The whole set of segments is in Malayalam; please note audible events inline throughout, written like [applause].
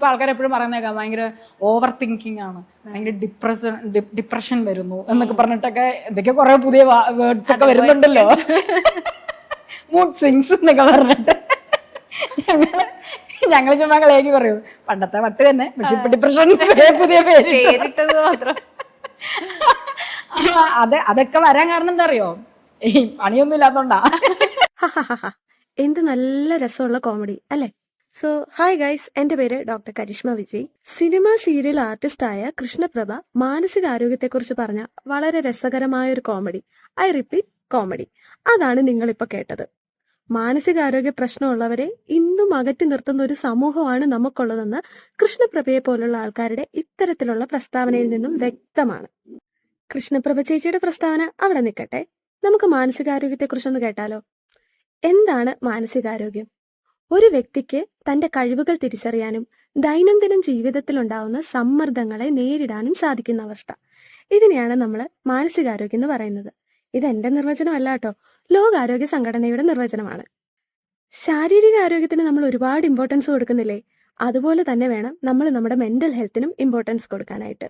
ഇപ്പൊ ആൾക്കാർ എപ്പോഴും പറയുന്നേക്കാം ഭയങ്കര ഓവർ തിങ്കിങ് ആണ്. ഭയങ്കര ഡിപ്രഷൻ ഡിപ്രഷൻ വരുന്നു എന്നൊക്കെ പറഞ്ഞിട്ടൊക്കെ ഇതൊക്കെ കുറെ പുതിയ വേർഡ്സ് ഒക്കെ വരുന്നുണ്ടല്ലോ. മൂഡ് സ്വിങ്സ് [laughs] എന്നൊക്കെ പറഞ്ഞിട്ട്. ഞങ്ങൾ ഞങ്ങൾ ചുമ്മാ കളിയാക്കി പറയൂ. പണ്ടത്തെ വട്ട് തന്നെ പക്ഷെ ഇപ്പൊ ഡിപ്രഷൻ പുതിയ [laughs] പേര് പേരിട്ടത് മാത്രം. അത് അതൊക്കെ വരാൻ കാരണം എന്താ അറിയോ? ഈ പണിയൊന്നും ഇല്ലാത്തോണ്ടാ. [laughs] എന്ത് നല്ല രസമുള്ള കോമഡി അല്ലെ? സോ ഹായ് ഗൈസ് എന്റെ പേര് doctor Karishma Vijay. Cinema serial ആർട്ടിസ്റ്റായ Krishnaprabha മാനസികാരോഗ്യത്തെക്കുറിച്ച് പറഞ്ഞ വളരെ രസകരമായ ഒരു കോമഡി. I repeat comedy. അതാണ് നിങ്ങൾ ഇപ്പൊ കേട്ടത്. മാനസികാരോഗ്യ പ്രശ്നമുള്ളവരെ ഇന്നും അകറ്റി നിർത്തുന്ന ഒരു സമൂഹമാണ് നമുക്കുള്ളതെന്ന് കൃഷ്ണപ്രഭയെ പോലുള്ള ആൾക്കാരുടെ ഇത്തരത്തിലുള്ള പ്രസ്താവനയിൽ നിന്നും വ്യക്തമാണ്. കൃഷ്ണപ്രഭ ചേച്ചിയുടെ പ്രസ്താവന അവിടെ നിൽക്കട്ടെ. നമുക്ക് മാനസികാരോഗ്യത്തെക്കുറിച്ചൊന്ന് കേട്ടാലോ? എന്താണ് മാനസികാരോഗ്യം? ഒരു വ്യക്തിക്ക് തന്റെ കഴിവുകൾ തിരിച്ചറിയാനും ദൈനംദിനം ജീവിതത്തിൽ ഉണ്ടാവുന്ന സമ്മർദ്ദങ്ങളെ നേരിടാനും സാധിക്കുന്ന അവസ്ഥ. ഇതിനെയാണ് നമ്മൾ മാനസികാരോഗ്യം എന്ന് പറയുന്നത്. ഇത് എന്റെ നിർവചനമല്ല കേട്ടോ. ലോകാരോഗ്യ സംഘടനയുടെ നിർവചനമാണ്. ശാരീരിക ആരോഗ്യത്തിന് നമ്മൾ ഒരുപാട് ഇമ്പോർട്ടൻസ് കൊടുക്കുന്നില്ലേ? അതുപോലെ തന്നെ വേണം നമ്മൾ നമ്മുടെ മെന്റൽ ഹെൽത്തിനും ഇമ്പോർട്ടൻസ് കൊടുക്കാനായിട്ട്.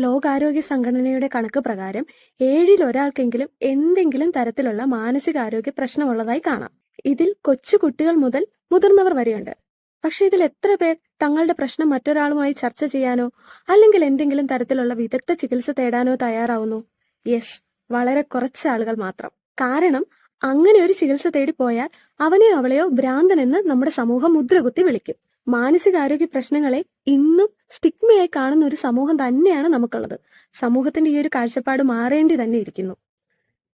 ലോകാരോഗ്യ സംഘടനയുടെ കണക്ക് പ്രകാരം ഏഴിൽ ഒരാൾക്കെങ്കിലും എന്തെങ്കിലും തരത്തിലുള്ള മാനസികാരോഗ്യ പ്രശ്നമുള്ളതായി കാണാം. ഇതിൽ കൊച്ചു കുട്ടികൾ മുതൽ മുതിർന്നവർ വരെയുണ്ട്. പക്ഷെ ഇതിൽ എത്ര പേർ തങ്ങളുടെ പ്രശ്നം മറ്റൊരാളുമായി ചർച്ച ചെയ്യാനോ അല്ലെങ്കിൽ എന്തെങ്കിലും തരത്തിലുള്ള വിദഗ്ധ ചികിത്സ തേടാനോ തയ്യാറാവുന്നു? യെസ് വളരെ കുറച്ച് ആളുകൾ മാത്രം. കാരണം അങ്ങനെ ഒരു ചികിത്സ തേടി പോയാൽ അവനെയോ അവളെയോ ഭ്രാന്തനെന്ന് നമ്മുടെ സമൂഹം മുദ്രകുത്തി വിളിക്കും. മാനസികാരോഗ്യ പ്രശ്നങ്ങളെ ഇന്നും സ്റ്റിഗ്മയായി കാണുന്ന ഒരു സമൂഹം തന്നെയാണ് നമുക്കുള്ളത്. സമൂഹത്തിന്റെ ഈ ഒരു കാഴ്ചപ്പാട് മാറേണ്ടി തന്നെ ഇരിക്കുന്നു.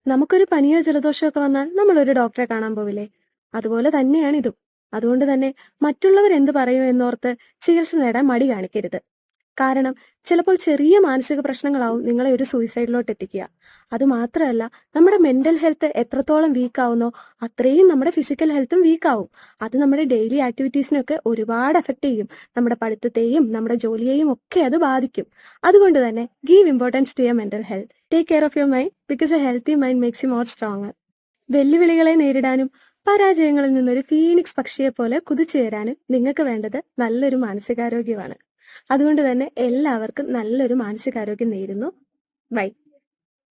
നമുക്കൊരു പനിയോ ജലദോഷമോ ഒക്കെ വന്നാൽ നമ്മൾ ഒരു ഡോക്ടറെ കാണാൻ പോവില്ലേ? അതുപോലെ തന്നെയാണ് ഇതും അതുകൊണ്ട് തന്നെ മറ്റുള്ളവർ എന്ത് പറയും എന്നോർത്ത് ചികിത്സ നേടാൻ മടി കാണിക്കരുത്. കാരണം ചിലപ്പോൾ ചെറിയ മാനസിക പ്രശ്നങ്ങളാവും നിങ്ങളെ ഒരു സൂയിസൈഡിലോട്ട് എത്തിക്കുക. അത് മാത്രമല്ല നമ്മുടെ മെന്റൽ ഹെൽത്ത് എത്രത്തോളം വീക്ക് ആവുന്നോ അത്രയും നമ്മുടെ ഫിസിക്കൽ ഹെൽത്തും വീക്ക് ആവും. അത് നമ്മുടെ ഡെയിലി ആക്ടിവിറ്റീസിനൊക്കെ ഒരുപാട് എഫക്ട് ചെയ്യും. നമ്മുടെ പഠിത്തത്തെയും നമ്മുടെ ജോലിയെയും ഒക്കെ അത് ബാധിക്കും. അതുകൊണ്ട് തന്നെ give importance to your mental health take care of your mind because a healthy mind makes you more strong വെല്ലുവിളികളെ നേരിടാനും പരാജയങ്ങളിൽ നിന്നൊരു ഫീനിക്സ് പക്ഷിയെ പോലെ കുതിച്ചുയരാനും നിങ്ങൾക്ക് വേണ്ടത് നല്ലൊരു മാനസികാരോഗ്യമാണ്. അതുകൊണ്ട് തന്നെ എല്ലാവർക്കും നല്ലൊരു മാനസികാരോഗ്യം നേരുന്നു. ബൈ.